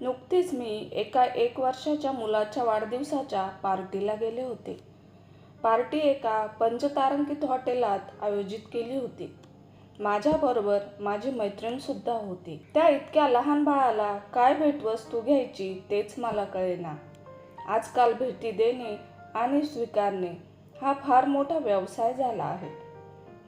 नुकतीच मी एका एक वर्षाच्या मुलाच्या वाढदिवसाच्या पार्टीला गेले होते. पार्टी एका पंचतारांकित हॉटेलात आयोजित केली होती. माझ्याबरोबर माझी मैत्रीणसुद्धा होती. त्या इतक्या लहान बाळाला काय भेटवस्तू घ्यायची तेच मला कळेना. आजकाल भेटी देणे आणि स्वीकारणे हा फार मोठा व्यवसाय झाला आहे.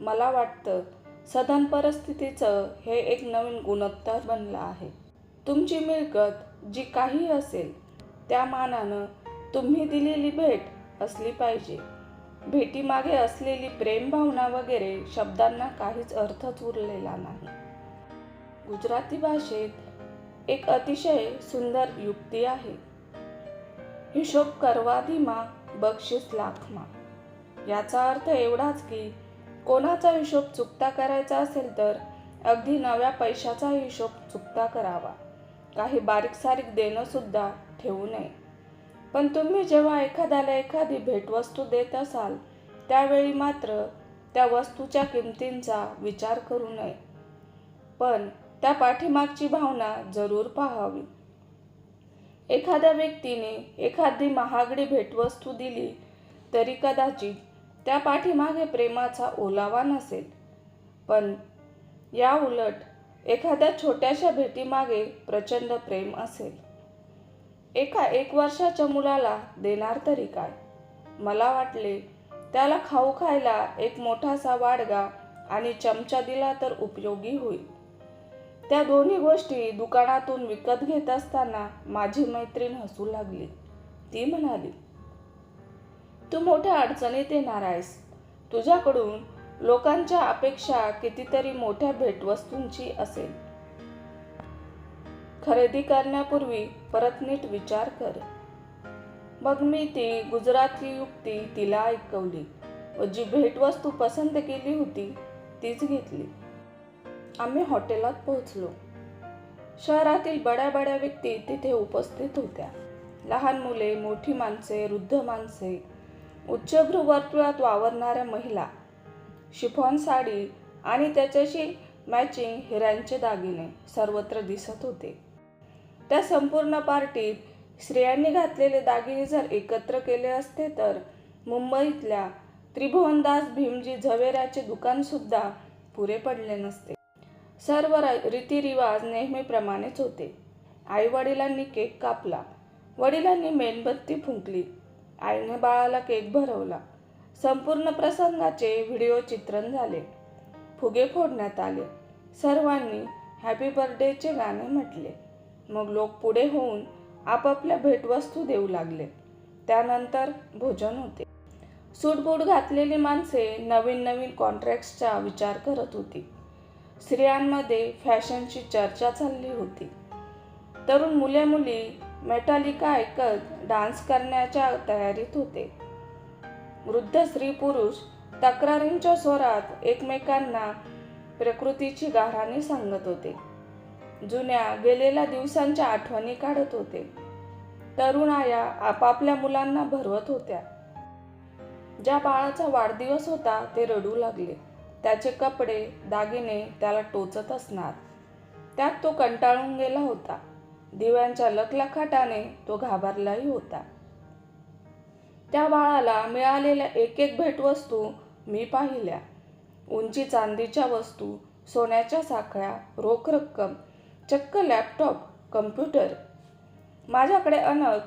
मला वाटतं सधन परिस्थितीचं हे एक नवीन गुणोत्तर बनलं आहे. तुमची मिळकत जी काही असेल त्या मानानं तुम्ही दिलेली भेट असली पाहिजे. भेटीमागे असलेली प्रेमभावना वगैरे शब्दांना काहीच अर्थच उरलेला नाही. गुजराती भाषेत एक अतिशय सुंदर युक्ती आहे. हिशोब करवा धीमा बक्षीस लाखमा. याचा अर्थ एवढाच की कोणाचा हिशोब चुकता करायचा असेल तर अगदी नव्या पैशाचा हिशोब चुकता करावा. काही बारीक सारीक ठेवू नये. पण तुम्ही जेव्हा एखाद्याला एखादी भेटवस्तू देत असाल त्यावेळी मात्र त्या वस्तूच्या किमतींचा विचार करू नये. पण त्या पाठीमागची भावना जरूर पाहावी. एखाद्या व्यक्तीने एखादी महागडी भेटवस्तू दिली तरी कदाचित त्या पाठीमागे प्रेमाचा ओलावा नसेल. पण या उलट एखाद्या छोट्याशा भेटीमागे प्रचंड प्रेम असेल. एका एक वर्षाच्या मुलाला देणार तरी काय? मला वाटले त्याला खाऊ खायला एक मोठासा वाडगा आणि चमचा दिला तर उपयोगी होईल. त्या दोन्ही गोष्टी दुकानातून विकत घेत असताना माझी मैत्रीण हसू लागली. ती म्हणाली तू मोठ्या अडचणीत येणार आहेस. तुझ्याकडून लोकांच्या अपेक्षा कितीतरी मोठ्या भेटवस्तूंची असेल. खरेदी करण्यापूर्वी परत नीट विचार कर. मग मी ती गुजराती युक्ती तिला ऐकवली व जी भेटवस्तू पसंत केली होती तीच घेतली. आम्ही हॉटेलात पोहोचलो. शहरातील बड्या बड्या व्यक्ती तिथे उपस्थित होत्या. लहान मुले मोठी माणसे वृद्ध माणसे उच्चभ्रू वर्तुळात वावरणाऱ्या महिला शिफॉन साडी आणि त्याच्याशी मॅचिंग हिऱ्यांचे दागिने सर्वत्र दिसत होते. त्या संपूर्ण पार्टीत स्त्रियांनी घातलेले दागिने जर एकत्र केले असते तर मुंबईतल्या त्रिभुवनदास भीमजी झवेराचे दुकानसुद्धा पुरे पडले नसते. सर्व र- रीतिरिवाज नेहमीप्रमाणेच होते. आईवडिलांनी केक कापला. वडिलांनी मेणबत्ती फुंकली. आईने बाळाला केक भरवला. संपूर्ण प्रसंगाचे व्हिडिओ चित्रण झाले. फुगे फोडण्यात आले. सर्वांनी हॅपी बर्थडेचे गाणे म्हटले. मग लोक पुढे होऊन आपापल्या भेटवस्तू देऊ लागले. त्यानंतर भोजन होते. सूटबूट घातलेली माणसे नवीन नवीन कॉन्ट्रॅक्ट्सचा विचार करत होती. स्त्रियांमध्ये फॅशनची चर्चा चालली होती. तरुण मुले मुली मेटालिका ऐकत डान्स करण्याच्या तयारीत होते. वृद्ध स्त्री पुरुष तक्रारींच्या स्वरात एकमेकांना प्रकृतीची गाराने सांगत होते. जुन्या गेलेल्या दिवसांच्या आठवणी काढत होते. तरुणाया आपापल्या मुलांना भरवत होत्या. ज्या बाळाचा वाढदिवस होता ते रडू लागले. त्याचे कपडे दागिने त्याला टोचत असणार. त्यात तो कंटाळून गेला होता. दिव्यांच्या लखलखाटाने तो घाबरलाही होता. त्या बाळाला मिळालेल्या एक एक भेटवस्तू मी पाहिल्या. उंची चांदीच्या वस्तू सोन्याच्या साखळ्या रोख रक्कम चक्क लॅपटॉप कम्प्युटर. माझ्याकडे अनक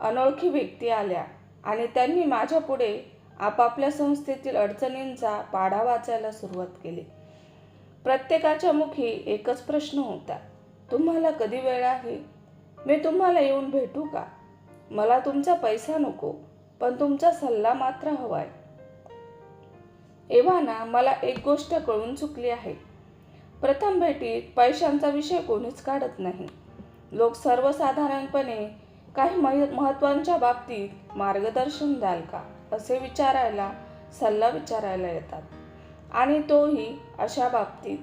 अनोळखी व्यक्ती आल्या आणि त्यांनी माझ्यापुढे आपापल्या संस्थेतील अडचणींचा पाढा वाचायला सुरुवात केली. प्रत्येकाच्या मुखी एकच प्रश्न होता तुम्हाला कधी वेळ आहे? मी तुम्हाला येऊन भेटू का? मला तुमचा पैसा नको. पण तुमचा सल्ला मात्र हवाय. एव्हाना मला एक गोष्ट कळून चुकली आहे. प्रथम भेटीत पैशांचा विषय कोणीच काढत नाही. लोक सर्वसाधारणपणे काही मह महत्त्वांच्या बाबतीत मार्गदर्शन द्याल का असे विचारायला सल्ला विचारायला येतात. आणि तोही अशा बाबतीत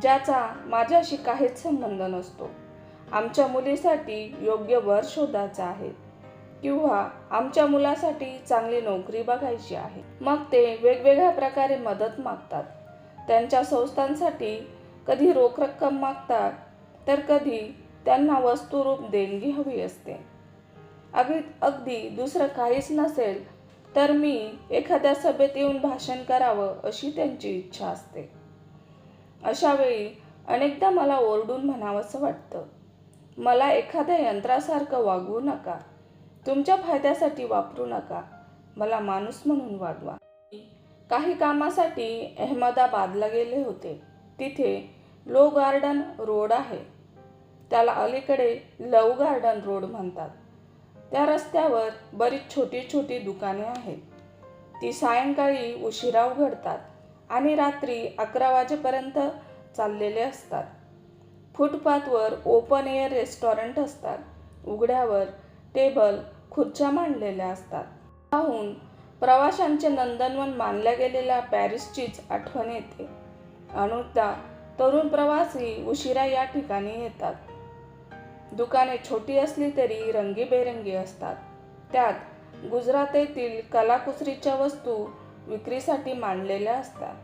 ज्याचा माझ्याशी काहीच संबंध नसतो. आमच्या मुलीसाठी योग्य वर शोधायचा आहे. किंवा आमच्या मुलासाठी चांगली नोकरी बघायची आहे. मग ते वेगवेगळ्या प्रकारे मदत मागतात. त्यांच्या संस्थांसाठी कधी रोख रक्कम मागतात तर कधी त्यांना वस्तुरूप देणगी हवी असते. अगदी अगदी दुसरं काहीच नसेल तर मी एखाद्या सभेत येऊन भाषण करावं अशी त्यांची इच्छा असते. अशावेळी अनेकदा मला ओरडून म्हणावंसं वाटतं. मला एखाद्या यंत्रासारखं वागवू नका. तुमच्या फायद्यासाठी वापरू नका. मला माणूस म्हणून वाढवा काही कामासाठी अहमदाबादला गेले होते. तिथे लो गार्डन रोड आहे. त्याला अलीकडे लव गार्डन रोड म्हणतात. त्या रस्त्यावर बरीच छोटी छोटी दुकाने आहेत. ती सायंकाळी उशिरा उघडतात आणि रात्री अकरा वाजेपर्यंत चाललेले असतात. फुटपाथवर ओपन एअर रेस्टॉरंट असतात. उघड्यावर टेबल खुर्च्या मांडलेल्या असतात. पाहून प्रवाशांचे नंदनवन मानल्या गेलेल्या पॅरिसचीच आठवण येते. अनेकदा तरुण प्रवासी उशिरा या ठिकाणी येतात. दुकाने छोटी असली तरी रंगीबेरंगी असतात. त्यात गुजरातेतील कलाकुसरीच्या वस्तू विक्रीसाठी मांडलेल्या असतात.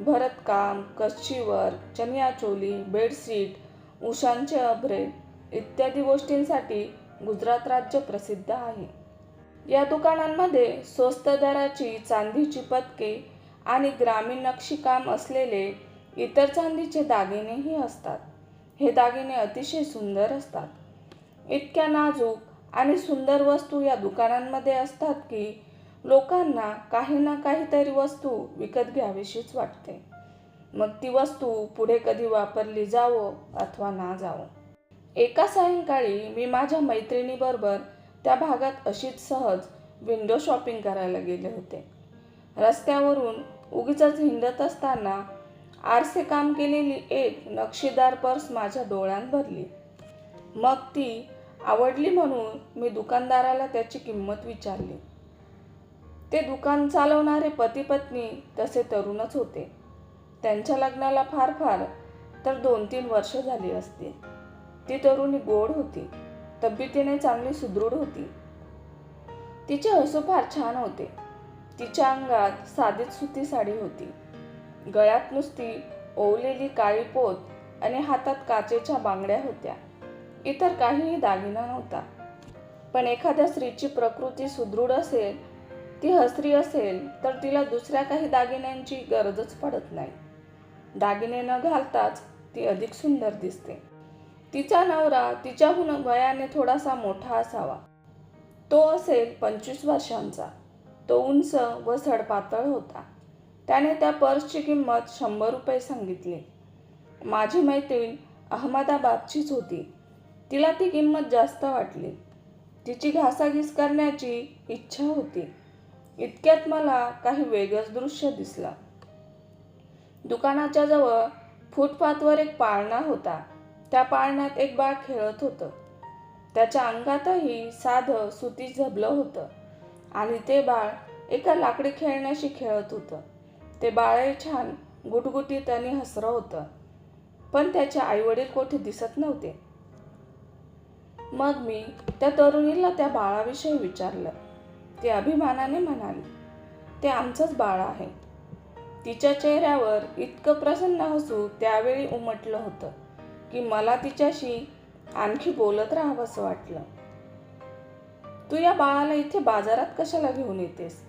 भरतकाम कच्छीवर चनियाचोली बेडशीट उशांचे अभ्रे इत्यादी गोष्टींसाठी गुजरात राज्य प्रसिद्ध आहे. या दुकानांमध्ये स्वस्त दराची चांदीची पदके आणि ग्रामीण नक्षीकाम असलेले इतर चांदीचे दागिनेही असतात. हे दागिने अतिशय सुंदर असतात. इतक्या नाजूक आणि सुंदर वस्तू या दुकानांमध्ये असतात की लोकांना काही ना काहीतरी वस्तू विकत घ्यावीशीच वाटते. मग ती वस्तू पुढे कधी वापरली जावो अथवा ना जावो? एका सायंकाळी मी माझ्या मैत्रिणीबरोबर त्या भागात अशीच सहज विंडो शॉपिंग करायला गेले होते. रस्त्यावरून उगीच हिंडत असताना आरसे काम केलेली एक नक्षीदार पर्स माझ्या डोळ्यात भरली. मग ती आवडली म्हणून मी दुकानदाराला त्याची किंमत विचारली. ते दुकान चालवणारे पती पत्नी तसे तरुणच होते. त्यांच्या लग्नाला फार फार तर दोन तीन वर्ष झाली असतील. ती तरुणी गोड होती. तब्येतीने चांगली सुदृढ होती. तिचे हसू फार छान होते. तिच्या अंगात साधीच सुती साडी होती. गळ्यात नुसती ओवलेली काळी पोत आणि हातात काचेच्या बांगड्या होत्या. इतर काहीही दागिना नव्हता. पण एखाद्या स्त्रीची प्रकृती सुदृढ असेल ती हसरी असेल तर तिला दुसऱ्या काही दागिन्यांची गरजच पडत नाही. दागिने न घालताच ती अधिक सुंदर दिसते. तिचा नवरा तिच्याहून वयाने थोडासा मोठा असावा. तो असेल पंचवीस वर्षांचा. तो उंच व सडपातळ होता. त्याने त्या पर्सची किंमत शंभर रुपये सांगितली. माझी मैत्रीण अहमदाबादचीच होती. तिला ती किंमत जास्त वाटली. तिची घासाघीस करण्याची इच्छा होती. इतक्यात मला काही वेगळंच दृश्य दिसलं. दुकानाच्या जवळ फुटपाथवर एक पाळणा होता. त्या पाळण्यात एक बाळ खेळत होतं. त्याच्या अंगातही साधं सुती झबलं होतं. आणि ते बाळ एका लाकडी खेळण्याशी खेळत होतं. ते बाळही छान गुटगुटीत आणि हसरं होतं. पण त्याचे आईवडील कोठे दिसत नव्हते. मग मी त्या तरुणीला त्या बाळाविषयी विचारलं. ती अभिमानाने म्हणाली ते आमचंच बाळ आहे. तिच्या चेहऱ्यावर इतकं प्रसन्न हसू त्यावेळी उमटलं होतं. की मला तिच्याशी आणखी बोलत राहावंसं वाटलं. तू या बाळाला इथे बाजारात कशाला घेऊन येतेस?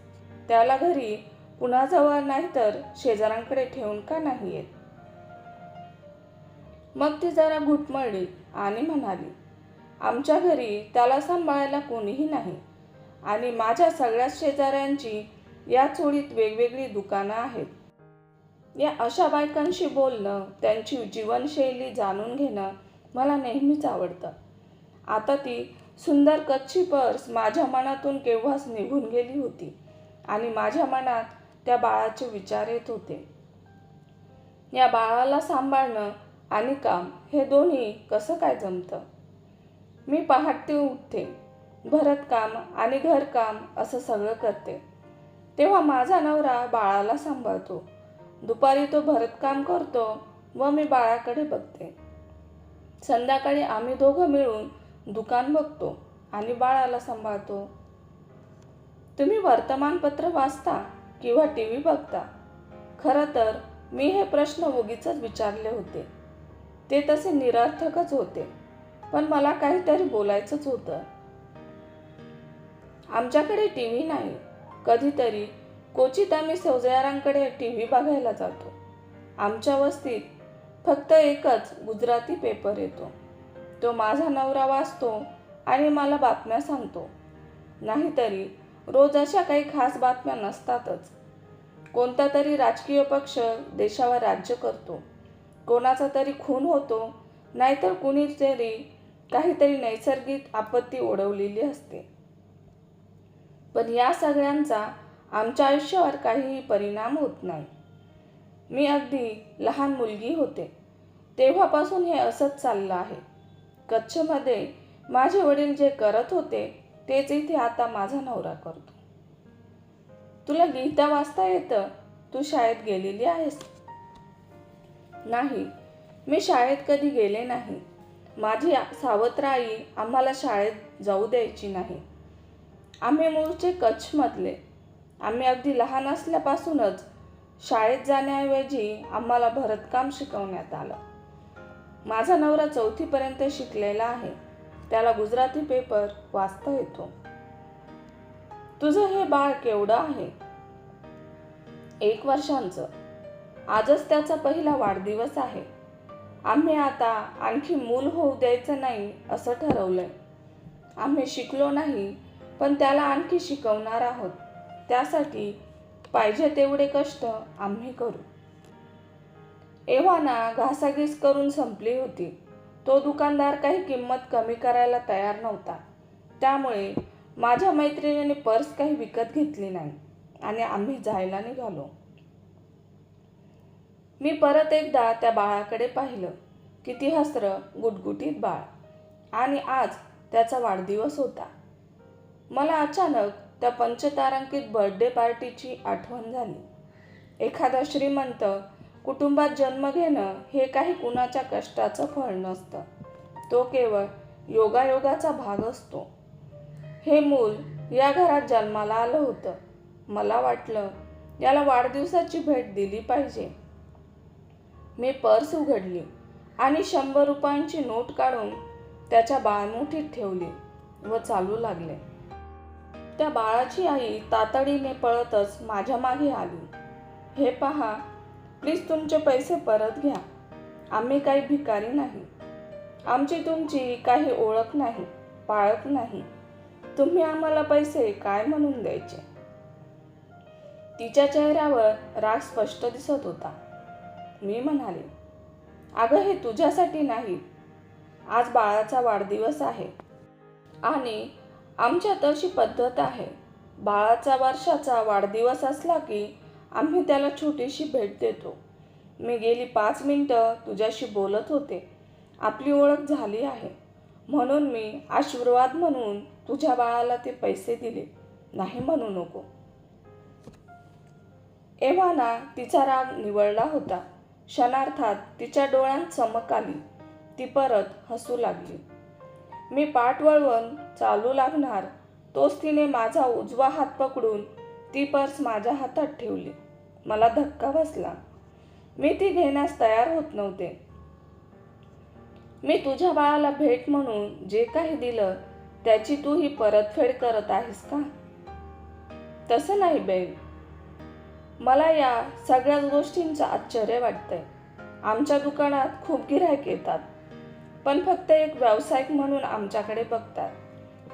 त्याला घरी पुन्हा जवळ नाही तर शेजाऱ्यांकडे ठेवून का नाही येत? मग ती जरा घुटमळली आणि म्हणाली आमच्या घरी त्याला सांभाळायला कोणीही नाही आणि माझ्या सगळ्याच शेजाऱ्यांची या चोळीत वेगवेगळी दुकानं आहेत. या अशा बायकांशी बोलणं त्यांची जीवनशैली जाणून घेणं मला नेहमीच आवडतं. आता ती सुंदर कच्ची पर्स माझ्या मनातून केव्हाच निघून गेली होती आणि माझ्या मनात त्या बाळाचे विचार येत होते. या बाळाला सांभाळणं आणि काम हे दोन्ही कसं काय जमतं? मी पहाटे उठते भरतकाम आणि घरकाम असं सगळं करते. तेव्हा माझा नवरा बाळाला सांभाळतो. दुपारी तो भरतकाम करतो व मी बाळाकडे बघते. संध्याकाळी आम्ही दोघं मिळून दुकान बघतो आणि बाळाला सांभाळतो. तुम्ही वर्तमानपत्र वाचता किंवा टी व्ही बघता? खरं तर मी हे प्रश्न उगीच विचारले होते. ते तसे निरर्थकच होते पण मला काहीतरी बोलायचंच होतं. आमच्याकडे टी व्ही नाही. कधीतरी क्वचित आम्ही सौजयारांकडे टी व्ही बघायला जातो. आमच्या वस्तीत फक्त एकच गुजराती पेपर येतो. तो माझा नवरा वाचतो आणि मला बातम्या सांगतो. नाहीतरी रोज अशा काही खास बातम्या नसतातच. कोणता तरी राजकीय पक्ष देशावर राज्य करतो. कोणाचा तरी खून होतो नाहीतर कुणीतरी काहीतरी नैसर्गिक आपत्ती ओढवलेली असते. पण या सगळ्यांचा आमच्या आयुष्यावर काहीही परिणाम होत नाही. मी अगदी लहान मुलगी होते. तेव्हापासून हे असंच चाललं आहे. कच्छमध्ये माझे वडील जे करत होते तेच इथे आता माझा नवरा करतो. तुला लिहिता वाचता येतं? तू शाळेत गेलेली आहेस? नाही मी शाळेत कधी गेले नाही. माझी सावत्र आई आम्हाला शाळेत जाऊ द्यायची नाही. आम्ही मूळचे कच्छमधले. आम्ही अगदी लहान असल्यापासूनच शाळेत जाण्याऐवजी आम्हाला भरतकाम शिकवण्यात आलं. माझा नवरा चौथीपर्यंत शिकलेला आहे. त्याला गुजराती पेपर वाचता येतो. तुझं हे बाळ केवढं आहे? एक वर्षांचं. आजच त्याचा पहिला वाढदिवस आहे. आम्ही आता आणखी मूल होऊ द्यायचं नाही असं ठरवलंय. आम्ही शिकलो नाही पण त्याला आणखी शिकवणार आहोत. त्यासाठी पाहिजे तेवढे कष्ट आम्ही करू. एव्हाना घासाघीस करून संपली होती. तो दुकानदार काही किंमत कमी करायला तयार नव्हता. त्यामुळे माझ्या मैत्रिणीने पर्स काही विकत घेतली नाही आणि आम्ही जायला निघालो. मी परत एकदा त्या बाळाकडे पाहिलं. किती हसरं गुटगुटीत बाळ. आणि आज त्याचा वाढदिवस होता. मला अचानक त्या पंचतारांकित बर्थडे पार्टीची आठवण झाली. एखादा श्रीमंत कुटुंबात जन्म घेणं हे काही कुणाच्या कष्टाचं फळ नसतं. तो केवळ योगायोगाचा भाग असतो. हे मूल या घरात जन्माला आलं होतं. मला वाटलं याला वाढदिवसाची भेट दिली पाहिजे. मी पर्स उघडली आणि शंभर रुपयांची नोट काढून त्याच्या बाळमुठीत ठेवली व चालू लागले. त्या बाळाची आई तातडीने पळतच माझ्या मागे आली. हे पहा प्लीज तुमचे पैसे परत घ्या. आम्ही काही भिकारी नाही. आमची तुमची काही ओळख नाही पाळत नाही. तुम्ही आम्हाला पैसे काय म्हणून द्यायचे? तिच्या चेहऱ्यावर राग स्पष्ट दिसत होता. मी म्हणाले अगं हे तुझ्यासाठी नाही. आज बाळाचा वाढदिवस आहे. आणि आमच्यात अशी पद्धत आहे. बाळाचा वर्षाचा वाढदिवस असला की आम्ही त्याला छोटीशी भेट देतो. मी गेली पाच मिनटं तुझ्याशी बोलत होते. आपली ओळख झाली आहे. म्हणून मी आशीर्वाद म्हणून तुझ्या बाळाला ते पैसे दिले. नाही म्हणू नको. एव्हाना तिचा राग निवळला होता. क्षणार्थात तिच्या डोळ्यात चमक आली. ती परत हसू लागली. मी पाठ वळवून चालू लागणार. तोच तिने माझा उजवा हात पकडून ती पर्स माझ्या हातात ठेवली. मला धक्का बसला. मी ती घेण्यास तयार होत नव्हते. मी तुझ्या बाळाला भेट म्हणून जे काही दिलं त्याची तू ही परतफेड करत आहेस का? तसं नाही बेन मला या सगळ्याच गोष्टींचं आश्चर्य वाटतंय. आमच्या दुकानात खूप गिरायक येतात. पण फक्त एक व्यावसायिक म्हणून आमच्याकडे बघतात.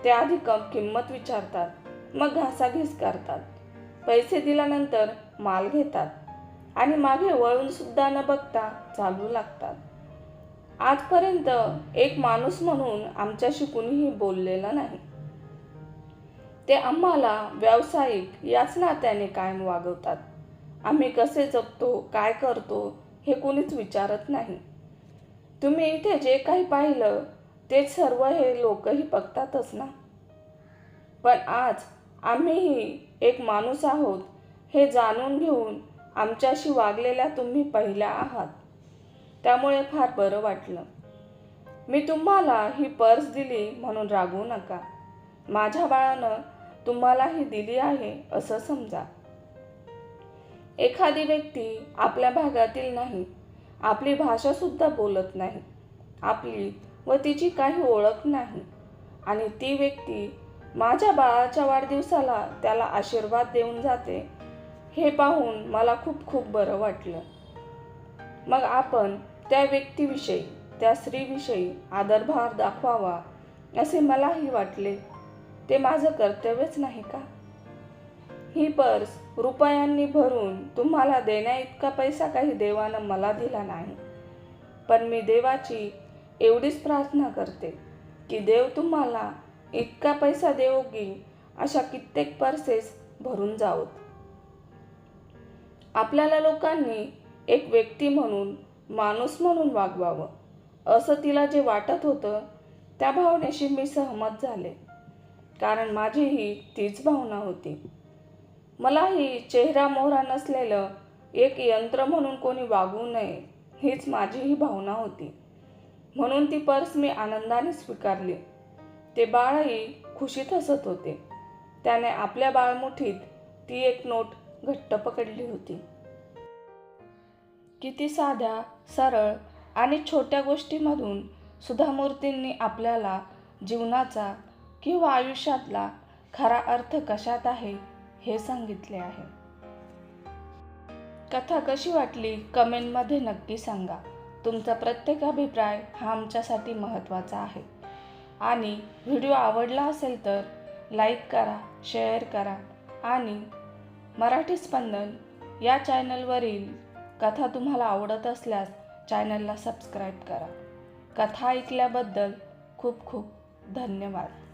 ते आधी कम किंमत विचारतात मग घासाघीस करतात. पैसे दिल्यानंतर माल घेतात आणि मागे वळून सुद्धा न बघता चालू लागतात. आजपर्यंत एक माणूस म्हणून आमच्याशी कुणीही बोललेला नाही. ते आम्हाला व्यावसायिक याच नात्याने कायम वागवतात. आम्ही कसे जगतो काय करतो हे कुणीच विचारत नाही. तुम्ही इथे जे काही पाहिलं तेच सर्व हे लोकही बघतातच ना. पण आज आम्हीही एक माणूस आहोत हे जाणून घेऊन आमच्याशी वागलेल्या तुम्ही पहिल्या आहात. त्यामुळे फार बरं वाटलं. मी तुम्हाला ही पर्स दिली म्हणून रागवू नका. माझ्या बाळानं तुम्हाला ही दिली आहे असं समजा. एखादी व्यक्ती आपल्या भागातील नाही आपली भाषासुद्धा बोलत नाही. आपली व तिची काही ओळख नाही. आणि ती व्यक्ती माझ्या बाळाच्या वाढदिवसाला त्याला आशीर्वाद देऊन जाते हे पाहून मला खूप खूप बरं वाटलं. मग आपण त्या व्यक्तीविषयी त्या स्त्रीविषयी आदरभार दाखवावा असे मलाही वाटले. ते माझं कर्तव्यच नाही का? ही पर्स रुपयांनी भरून तुम्हाला देण्या इतका पैसा काही देवानं मला दिला नाही. पण मी देवाची एवढीच प्रार्थना करते की देव तुम्हाला इतका पैसा देवो की अशा कित्येक पर्सेस भरून जावत आपल्याला लोकांनी एक व्यक्ती म्हणून माणूस म्हणून वागवावं असं तिला जे वाटत होतं त्या भावनेशी मी सहमत झाले. कारण माझीही तीच भावना होती. मलाही चेहरा मोहरा नसलेलं एक यंत्र म्हणून कोणी वागू नये हीच माझीही भावना होती. म्हणून ती पर्स मी आनंदाने स्वीकारली. ते बाळही खुशीत हसत होते. त्याने आपल्या बाळमुठीत ती एक नोट घट्ट पकडली होती. किती साध्या सरळ आणि छोट्या गोष्टीमधून सुधामूर्तींनी आपल्याला जीवनाचा किंवा आयुष्यातला खरा अर्थ कशात आहे हे सांगितले आहे. कथा कशी वाटली कमेंटमध्ये नक्की सांगा. तुमचा प्रत्येक अभिप्राय हा आमच्यासाठी महत्त्वाचा आहे. आणि व्हिडिओ आवडला असेल तर लाईक करा शेअर करा आणि मराठी स्पंदन या चॅनलवरील कथा तुम्हाला आवडत असल्यास चॅनलला सबस्क्राईब करा. कथा ऐकल्याबद्दल खूप खूप धन्यवाद.